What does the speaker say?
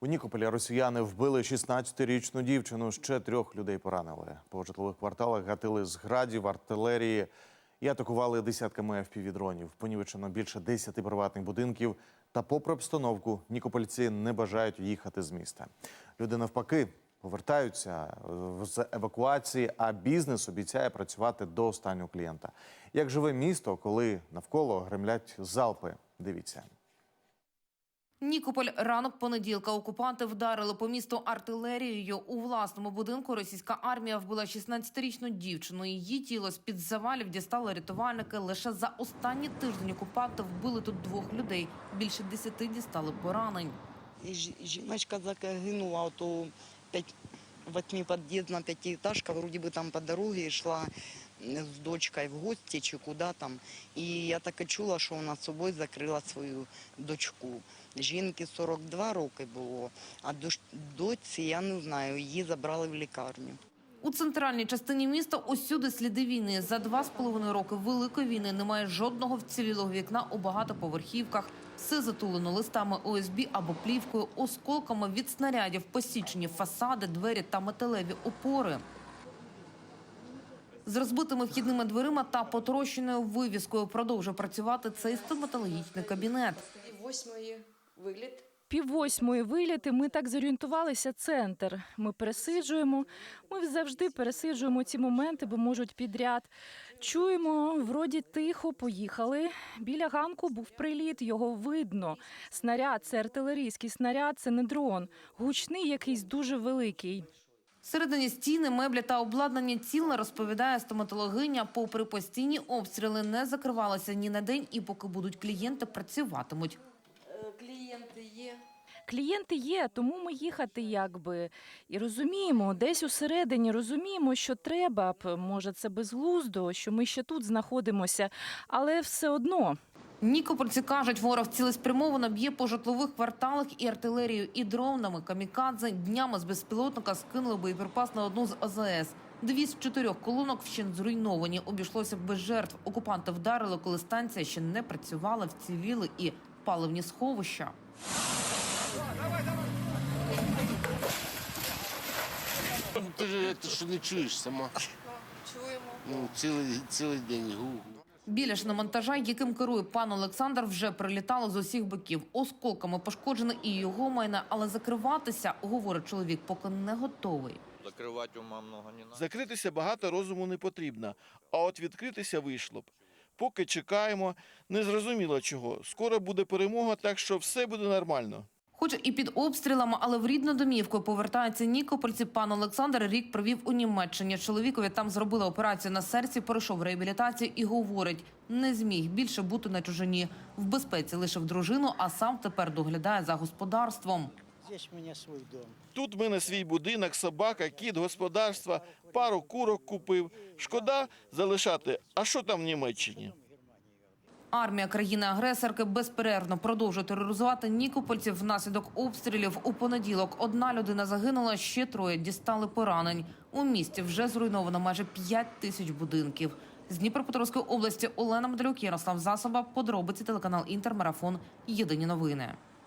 У Нікополі росіяни вбили 16-річну дівчину. Ще трьох людей поранили. По житлових кварталах гатили з градів, артилерії і атакували десятками FPV-дронів. Понівечено більше 10 приватних будинків. Та, попри обстановку, нікопольці не бажають їхати з міста. Люди навпаки повертаються е, з евакуації, а бізнес обіцяє працювати до останнього клієнта. Як живе місто, коли навколо гремлять залпи? Дивіться. Нікополь ранок понеділка. Окупанти вдарили по місту артилерією. У власному будинку російська армія вбила 16-річну дівчину. Її тіло з під завалів дістали рятувальники. Лише за останній тиждень окупанти вбили тут двох людей. Більше десяти дістали поранень. Жіночка загинула, от у п'ять, восьмипод'їздна п'ятиэтажка, вроді би там по дорозі йшла з дочкою в гості чи куди там. І я так і чула, що вона з собою закрила свою дочку. Жінки 42 роки було, а дочці, я не знаю, її забрали в лікарню. У центральній частині міста усюди сліди війни. За два з половиною роки великої війни немає жодного вцілілого вікна у багатоповерхівках. Все затулено листами ОСБ або плівкою, осколками від снарядів, посічені фасади, двері та металеві опори. З розбитими вхідними дверима та потрощеною вивіскою продовжує працювати цей стоматологічний кабінет. Восьмої вигляд. Пів восьмої виліти. Ми так зорієнтувалися. Центр. Ми пересиджуємо. Ми завжди пересиджуємо ці моменти, бо можуть підряд. Чуємо, вроді тихо, поїхали. Біля ганку був приліт, його видно. Снаряд це артилерійський снаряд, це не дрон. Гучний, якийсь дуже великий. Всередині стіни, меблі та обладнання ціла, розповідає стоматологиня. Попри постійні обстріли, не закривалися ні на день, і поки будуть клієнти, працюватимуть. Е, Клієнти є. Клієнти є, тому ми їхати якби і розуміємо, десь усередині розуміємо, що треба б. Може, це безглуздо, що ми ще тут знаходимося, але все одно. Нікопольці кажуть, ворог цілеспрямовано б'є по житлових кварталах і артилерією, і дронами. Камікадзе днями з безпілотника скинули боєприпас на одну з АЗС. Дві з чотирьох колонок вщент зруйновані. Обійшлося без жертв. Окупанти вдарили, коли станція ще не працювала, вціліли і паливні сховища. Ну, Ти ж ти що не чуєш сама. Чуємо. Ну, цілий, цілий день гу-гу. Біля шиномонтажа, яким керує пан Олександр, вже прилітало з усіх боків. Осколками пошкоджене і його майна, але закриватися, говорить чоловік, поки не готовий. Закрывать ума много не надо. Закритися багато розуму не потрібно, а от відкритися вийшло б. Поки чекаємо, не зрозуміло чого. Скоро буде перемога, так що все буде нормально. Хоч і під обстрілами, але в рідну домівку повертаються нікопольці. Пан Олександр рік провів у Німеччині. Чоловікові там зробили операцію на серці, пройшов реабілітацію і говорить, не зміг більше бути на чужині. В безпеці лишив дружину, а сам тепер доглядає за господарством. Тут в мене свій будинок, собака, кіт, господарство, пару курок купив. Шкода залишати. А що там в Німеччині? Армія країни-агресорки безперервно продовжує тероризувати нікопольців внаслідок обстрілів. У понеділок одна людина загинула, ще троє дістали поранень. У місті вже зруйновано майже 5 тисяч будинків. З Дніпропетровської області Олена Медлюк, Ярослав Засоба, подробиці телеканал Інтермарафон. Єдині новини.